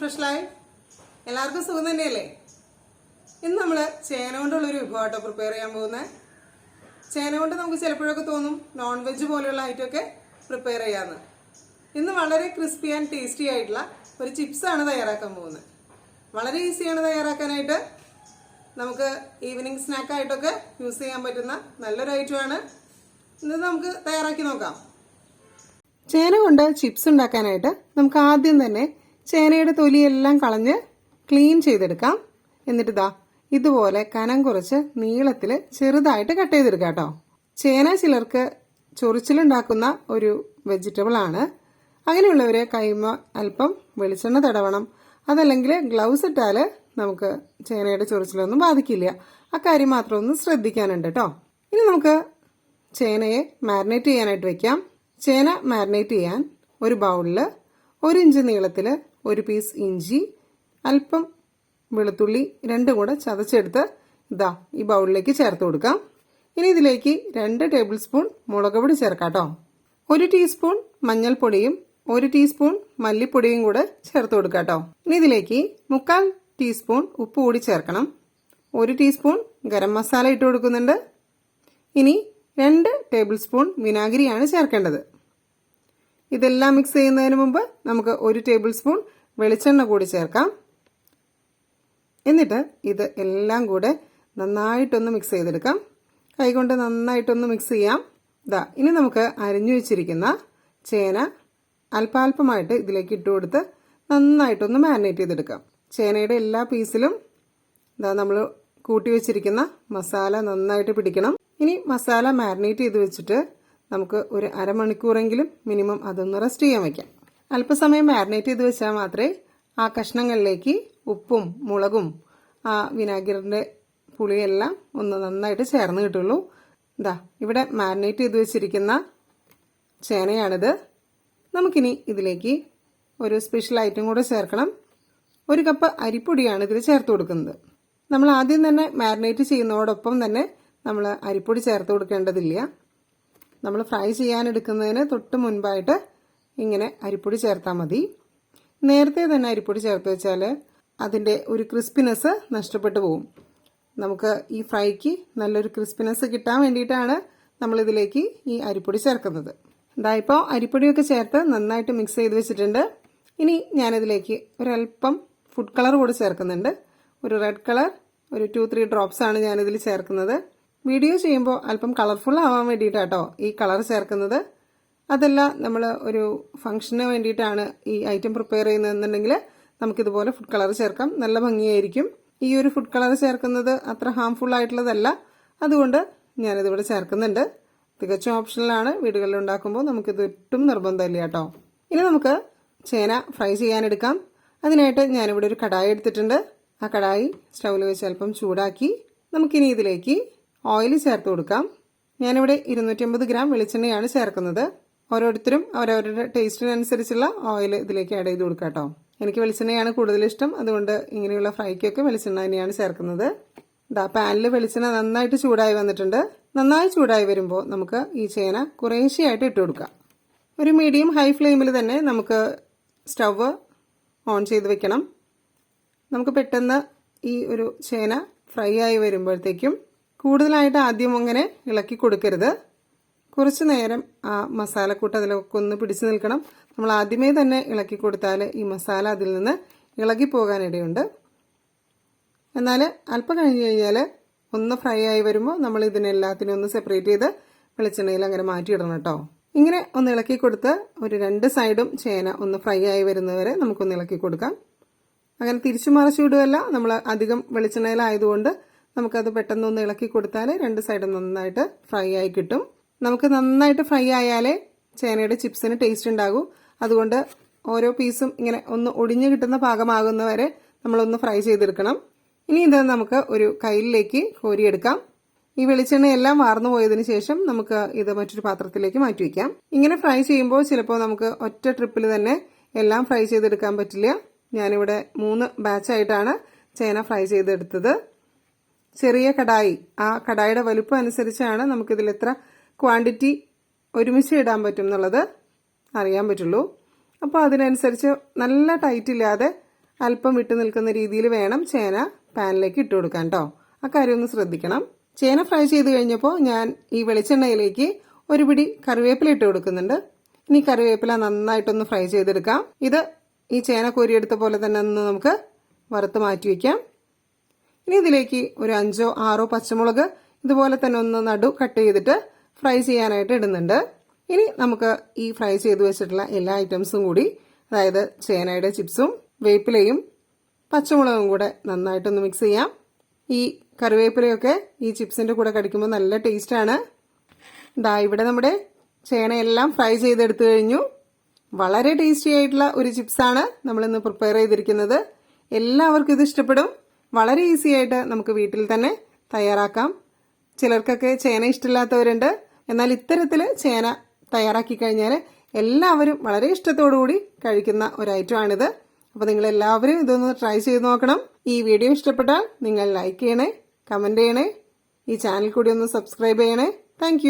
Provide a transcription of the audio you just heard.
Fresh life എല്ലാവർക്കും സുഖം തന്നെയല്ലേ? ഇന്ന് നമ്മൾ ചേന കൊണ്ടുള്ളൊരു വിഭവമായിട്ട് പ്രിപ്പയർ ചെയ്യാൻ പോകുന്നത് ചേന കൊണ്ട് നമുക്ക് ചിലപ്പോഴൊക്കെ തോന്നും നോൺ വെജ് പോലെയുള്ള ഐറ്റമൊക്കെ പ്രിപ്പയർ ചെയ്യാമെന്ന് ഇന്ന് വളരെ ക്രിസ്പി ആൻഡ് ടേസ്റ്റി ആയിട്ടുള്ള ഒരു ചിപ്സാണ് തയ്യാറാക്കാൻ പോകുന്നത് വളരെ ഈസിയാണ് തയ്യാറാക്കാനായിട്ട്. നമുക്ക് ഈവനിങ് സ്നാക്കായിട്ടൊക്കെ യൂസ് ചെയ്യാൻ പറ്റുന്ന നല്ലൊരു ഐറ്റമാണ് ഇന്ന് നമുക്ക് തയ്യാറാക്കി നോക്കാം. ചേന കൊണ്ട് ചിപ്സ് ഉണ്ടാക്കാനായിട്ട് നമുക്ക് ആദ്യം തന്നെ ചേനയുടെ തൊലിയെല്ലാം കളഞ്ഞ് ക്ലീൻ ചെയ്തെടുക്കാം. എന്നിട്ട് ഇതാ ഇതുപോലെ കനം കുറച്ച് നീളത്തിൽ ചെറുതായിട്ട് കട്ട് ചെയ്തെടുക്കാം കേട്ടോ. ചേന ചിലർക്ക് ചൊറിച്ചിലുണ്ടാക്കുന്ന ഒരു വെജിറ്റബിൾ ആണ്. അങ്ങനെയുള്ളവരെ കൈമ അല്പം വെളിച്ചെണ്ണ തടവണം. അതല്ലെങ്കിൽ ഗ്ലൗസ് ഇട്ടാൽ നമുക്ക് ചേനയുടെ ചൊറിച്ചിലൊന്നും ബാധിക്കില്ല. അക്കാര്യം മാത്രം ഒന്ന് ശ്രദ്ധിക്കാനുണ്ട് കേട്ടോ. ഇനി നമുക്ക് ചേനയെ മാരിനേറ്റ് ചെയ്യാനായിട്ട് വെക്കാം. ചേന മാരിനേറ്റ് ചെയ്യാൻ ഒരു ബൗളിൽ ഒരു ഇഞ്ച് നീളത്തിൽ ഒരു പീസ് ഇഞ്ചി അല്പം വെളുത്തുള്ളി രണ്ടും കൂടെ ചതച്ചെടുത്ത് ഇതാ ഈ ബൗളിലേക്ക് ചേർത്ത് കൊടുക്കാം. ഇനി ഇതിലേക്ക് രണ്ട് ടേബിൾ സ്പൂൺ മുളക് പൊടി ചേർക്കാം ഒരു ടീസ്പൂൺ മഞ്ഞൾപ്പൊടിയും ഒരു ടീസ്പൂൺ മല്ലിപ്പൊടിയും കൂടെ ചേർത്ത് കൊടുക്കാം കേട്ടോ ഇനി ഇതിലേക്ക് മുക്കാൽ ടീസ്പൂൺ ഉപ്പ് കൂടി ചേർക്കണം. ഒരു ടീസ്പൂൺ ഗരം മസാല ഇട്ട് കൊടുക്കുന്നുണ്ട്. ഇനി രണ്ട് ടേബിൾ സ്പൂൺ വിനാഗിരിയാണ് ചേർക്കേണ്ടത്. ഇതെല്ലാം മിക്സ് ചെയ്യുന്നതിന് മുമ്പ് നമുക്ക് ഒരു ടേബിൾ സ്പൂൺ വെളിച്ചെണ്ണ കൂടി ചേർക്കാം. എന്നിട്ട് ഇത് എല്ലാം കൂടെ നന്നായിട്ടൊന്ന് മിക്സ് ചെയ്തെടുക്കാം. കൈകൊണ്ട് നന്നായിട്ടൊന്ന് മിക്സ് ചെയ്യാം. ഇതാ ഇനി നമുക്ക് അരിഞ്ഞു വെച്ചിരിക്കുന്ന ചേന അല്പാൽപമായിട്ട് ഇതിലേക്ക് ഇട്ട് കൊടുത്ത് നന്നായിട്ടൊന്ന് മാരിനേറ്റ് ചെയ്തെടുക്കാം. ചേനയുടെ എല്ലാ പീസിലും ഇതാ നമ്മൾ കൂട്ടി വെച്ചിരിക്കുന്ന മസാല നന്നായിട്ട് പിടിക്കണം. ഇനി മസാല മാരിനേറ്റ് ചെയ്ത് വെച്ചിട്ട് നമുക്ക് ഒരു അരമണിക്കൂറെങ്കിലും മിനിമം അതൊന്ന് റെസ്റ്റ് ചെയ്യാൻ വയ്ക്കാം അല്പസമയം മാരിനേറ്റ് ചെയ്ത് വെച്ചാൽ മാത്രമേ ആ കഷ്ണങ്ങളിലേക്ക് ഉപ്പും മുളകും ആ വിനാഗിറിന്റെ പുളിയെല്ലാം ഒന്ന് നന്നായിട്ട് ചേർന്ന് കിട്ടുള്ളൂ. ഇതാ ഇവിടെ മാരിനേറ്റ് ചെയ്ത് വെച്ചിരിക്കുന്ന ചേനയാണിത്. നമുക്കിനി ഇതിലേക്ക് ഒരു സ്പെഷ്യൽ ഐറ്റം കൂടെ ചേർക്കണം. ഒരു കപ്പ് അരിപ്പൊടിയാണ് ഇതിൽ ചേർത്ത് കൊടുക്കുന്നത്. നമ്മൾ ആദ്യം തന്നെ മാരിനേറ്റ് ചെയ്യുന്നതോടൊപ്പം തന്നെ നമ്മൾ അരിപ്പൊടി ചേർത്ത് കൊടുക്കേണ്ടതില്ല. നമ്മൾ ഫ്രൈ ചെയ്യാനെടുക്കുന്നതിന് തൊട്ട് മുൻപായിട്ട് ഇങ്ങനെ അരിപ്പൊടി ചേർത്താൽ മതി. നേരത്തെ തന്നെ അരിപ്പൊടി ചേർത്ത് വെച്ചാൽ അതിന്റെ ഒരു ക്രിസ്പിനെസ് നഷ്ടപ്പെട്ടു പോകും നമുക്ക് ഈ ഫ്രൈക്ക് നല്ലൊരു ക്രിസ്പിനെസ് കിട്ടാൻ വേണ്ടിയിട്ടാണ് നമ്മളിതിലേക്ക് ഈ അരിപ്പൊടി ചേർക്കുന്നത്. ഇതാ ഇപ്പോൾ അരിപ്പൊടിയൊക്കെ ചേർത്ത് നന്നായിട്ട് മിക്സ് ചെയ്ത് വെച്ചിട്ടുണ്ട്. ഇനി ഞാനിതിലേക്ക് ഒരല്പം ഫുഡ് കളർ കൂടി ചേർക്കുന്നുണ്ട്. ഒരു റെഡ് കളർ ഒരു ടു ത്രീ ഡ്രോപ്സ് ആണ് ഞാനിതിൽ ചേർക്കുന്നത്. വീഡിയോ ചെയ്യുമ്പോൾ അല്പം കളർഫുൾ ആവാൻ വേണ്ടിയിട്ടാട്ടോ ഈ കളർ ചേർക്കുന്നത്. അതല്ല നമ്മൾ ഒരു ഫംഗ്ഷന് വേണ്ടിയിട്ടാണ് ഈ ഐറ്റം പ്രിപ്പയർ ചെയ്യുന്നതെന്നുണ്ടെങ്കിൽ നമുക്കിതുപോലെ ഫുഡ് കളർ ചേർക്കാം. നല്ല ഭംഗിയായിരിക്കും. ഈ ഒരു ഫുഡ് കളർ ചേർക്കുന്നത് അത്ര ഹാംഫുൾ ആയിട്ടുള്ളതല്ല. അതുകൊണ്ട് ഞാനിതിവിടെ ചേർക്കുന്നുണ്ട്. തികച്ചും ഓപ്ഷണലാണ് വീടുകളിൽ ഉണ്ടാക്കുമ്പോൾ നമുക്കിത് ഒട്ടും നിർബന്ധമില്ല കേട്ടോ. ഇനി നമുക്ക് ചേന ഫ്രൈ ചെയ്യാനെടുക്കാം. അതിനായിട്ട് ഞാനിവിടെ ഒരു കടായി എടുത്തിട്ടുണ്ട്. ആ കടായി സ്റ്റൗവിൽ വെച്ച് അല്പം ചൂടാക്കി നമുക്കിനി ഇതിലേക്ക് ഓയിൽ ചേർത്ത് കൊടുക്കാം. ഞാനിവിടെ ഇരുന്നൂറ്റമ്പത് ഗ്രാം വെളിച്ചെണ്ണയാണ് ചേർക്കുന്നത്. ഓരോരുത്തരും അവരവരുടെ ടേസ്റ്റിനനുസരിച്ചുള്ള ഓയിൽ ഇതിലേക്ക് ആഡ് ചെയ്ത് കൊടുക്കാം കേട്ടോ എനിക്ക് വെളിച്ചെണ്ണയാണ് കൂടുതൽ ഇഷ്ടം. അതുകൊണ്ട് ഇങ്ങനെയുള്ള ഫ്രൈക്കൊക്കെ വെളിച്ചെണ്ണ തന്നെയാണ് ചേർക്കുന്നത്. ഇതാ പാനിൽ വെളിച്ചെണ്ണ നന്നായിട്ട് ചൂടായി വന്നിട്ടുണ്ട്. നന്നായി ചൂടായി വരുമ്പോൾ നമുക്ക് ഈ ചേന കുറേശ്ശെയായിട്ട് ഇട്ട് കൊടുക്കാം. ഒരു മീഡിയം ഹൈ ഫ്ലെയിമിൽ തന്നെ നമുക്ക് സ്റ്റവ് ഓൺ ചെയ്ത് വെക്കണം. നമുക്ക് പെട്ടെന്ന് ഈ ഒരു ചേന ഫ്രൈ ആയി വരുമ്പോഴത്തേക്കും കൂടുതലായിട്ട് ആദ്യം അങ്ങനെ ഇളക്കി കൊടുക്കരുത്. കുറച്ച് നേരം ആ മസാലക്കൂട്ട് അതിലൊക്കെ ഒന്ന് പിടിച്ചു നിൽക്കണം. നമ്മൾ ആദ്യമേ തന്നെ ഇളക്കി കൊടുത്താൽ ഈ മസാല അതിൽ നിന്ന് ഇളകി പോകാനിടയുണ്ട് എന്നാൽ അല്പം കഴിഞ്ഞ് കഴിഞ്ഞാൽ ഒന്ന് ഫ്രൈ ആയി വരുമ്പോൾ നമ്മൾ ഇതിനെല്ലാത്തിനും ഒന്ന് സെപ്പറേറ്റ് ചെയ്ത് വെളിച്ചെണ്ണയിൽ അങ്ങനെ മാറ്റിയിടണം കേട്ടോ. ഇങ്ങനെ ഒന്ന് ഇളക്കി കൊടുത്ത് ഒരു രണ്ട് സൈഡും ചേന ഒന്ന് ഫ്രൈ ആയി വരുന്നവരെ നമുക്കൊന്ന് ഇളക്കി കൊടുക്കാം. അങ്ങനെ തിരിച്ചു മറിച്ചു വിടുകയല്ല. നമ്മൾ അധികം വെളിച്ചെണ്ണയിലായതുകൊണ്ട് നമുക്കത് പെട്ടെന്ന് ഒന്ന് ഇളക്കി കൊടുത്താൽ രണ്ട് സൈഡും നന്നായിട്ട് ഫ്രൈ ആയി കിട്ടും. നമുക്ക് നന്നായിട്ട് ഫ്രൈ ആയാലേ ചേനയുടെ ചിപ്സിന് ടേസ്റ്റ് ഉണ്ടാകൂ. അതുകൊണ്ട് ഓരോ പീസും ഇങ്ങനെ ഒന്ന് ഒടിഞ്ഞു കിട്ടുന്ന പാകമാകുന്നവരെ നമ്മളൊന്ന് ഫ്രൈ ചെയ്തെടുക്കണം. ഇനി ഇത് നമുക്ക് ഒരു കയ്യിലേക്ക് കോരിയെടുക്കാം. ഈ വെളിച്ചെണ്ണ എല്ലാം വാർന്നു പോയതിനു ശേഷം നമുക്ക് ഇത് മറ്റൊരു പാത്രത്തിലേക്ക് മാറ്റി വയ്ക്കാം ഇങ്ങനെ ഫ്രൈ ചെയ്യുമ്പോൾ ചിലപ്പോൾ നമുക്ക് ഒറ്റ ട്രിപ്പിൽ തന്നെ എല്ലാം ഫ്രൈ ചെയ്തെടുക്കാൻ പറ്റില്ല. ഞാനിവിടെ മൂന്ന് ബാച്ചായിട്ടാണ് ചേന ഫ്രൈ ചെയ്തെടുത്തത്. ചെറിയ കടായി. ആ കടായിയുടെ വലുപ്പം അനുസരിച്ചാണ് നമുക്കിതിൽ എത്ര ക്വാണ്ടിറ്റി ഒരുമിച്ച് ഇടാൻ പറ്റും എന്നുള്ളത് അറിയാൻ പറ്റുള്ളൂ. അപ്പോൾ അതിനനുസരിച്ച് നല്ല ടൈറ്റ് ഇല്ലാതെ അല്പം വിട്ടു നിൽക്കുന്ന രീതിയിൽ വേണം ചേന പാനിലേക്ക് ഇട്ട് കൊടുക്കാൻ കേട്ടോ ആ കാര്യം ഒന്ന് ശ്രദ്ധിക്കണം. ചേന ഫ്രൈ ചെയ്ത് കഴിഞ്ഞപ്പോൾ ഞാൻ ഈ വെളിച്ചെണ്ണയിലേക്ക് ഒരു പിടി കറിവേപ്പില ഇട്ട് കൊടുക്കുന്നുണ്ട്. ഇനി കറിവേപ്പില നന്നായിട്ടൊന്ന് ഫ്രൈ ചെയ്തെടുക്കാം. ഇത് ഈ ചേന കോരിയെടുത്ത പോലെ തന്നെ ഒന്ന് നമുക്ക് വറുത്ത് മാറ്റി വയ്ക്കാം ഇനി ഇതിലേക്ക് ഒരു അഞ്ചോ ആറോ പച്ചമുളക് ഇതുപോലെ തന്നെ ഒന്ന് നടു കട്ട് ചെയ്തിട്ട് ഫ്രൈ ചെയ്യാനായിട്ട് ഇടുന്നുണ്ട്. ഇനി നമുക്ക് ഈ ഫ്രൈ ചെയ്ത് വെച്ചിട്ടുള്ള എല്ലാ ഐറ്റംസും കൂടി അതായത് ചേനയുടെ ചിപ്സും വേപ്പിലയും പച്ചമുളകും കൂടെ നന്നായിട്ടൊന്ന് മിക്സ് ചെയ്യാം. ഈ കറിവേപ്പിലയൊക്കെ ഈ ചിപ്സിന്റെ കൂടെ കടിക്കുമ്പോൾ നല്ല ടേസ്റ്റാണ് ദാ ഇവിടെ നമ്മുടെ ചേനയെല്ലാം ഫ്രൈ ചെയ്തെടുത്തു കഴിഞ്ഞു. വളരെ ടേസ്റ്റി ആയിട്ടുള്ള ഒരു ചിപ്സാണ് നമ്മളിന്ന് പ്രിപ്പയർ ചെയ്തിരിക്കുന്നത്. എല്ലാവർക്കും ഇത് ഇഷ്ടപ്പെടും. വളരെ ഈസി ആയിട്ട് നമുക്ക് വീട്ടിൽ തന്നെ തയ്യാറാക്കാം. ചിലർക്കൊക്കെ ചേന ഇഷ്ടമില്ലാത്തവരുണ്ട്. എന്നാൽ ഇത്തരത്തിൽ ചേന തയ്യാറാക്കി കഴിഞ്ഞാൽ എല്ലാവരും വളരെ കൂടി കഴിക്കുന്ന ഒരു ഐറ്റമാണിത് അപ്പോൾ നിങ്ങൾ എല്ലാവരും ഇതൊന്ന് ട്രൈ ചെയ്ത് നോക്കണം. ഈ വീഡിയോ ഇഷ്ടപ്പെട്ടാൽ നിങ്ങൾ ലൈക്ക് ചെയ്യണേ കമന്റ് ചെയ്യണേ ഈ ചാനൽ കൂടി ഒന്ന് സബ്സ്ക്രൈബ് ചെയ്യണേ. താങ്ക്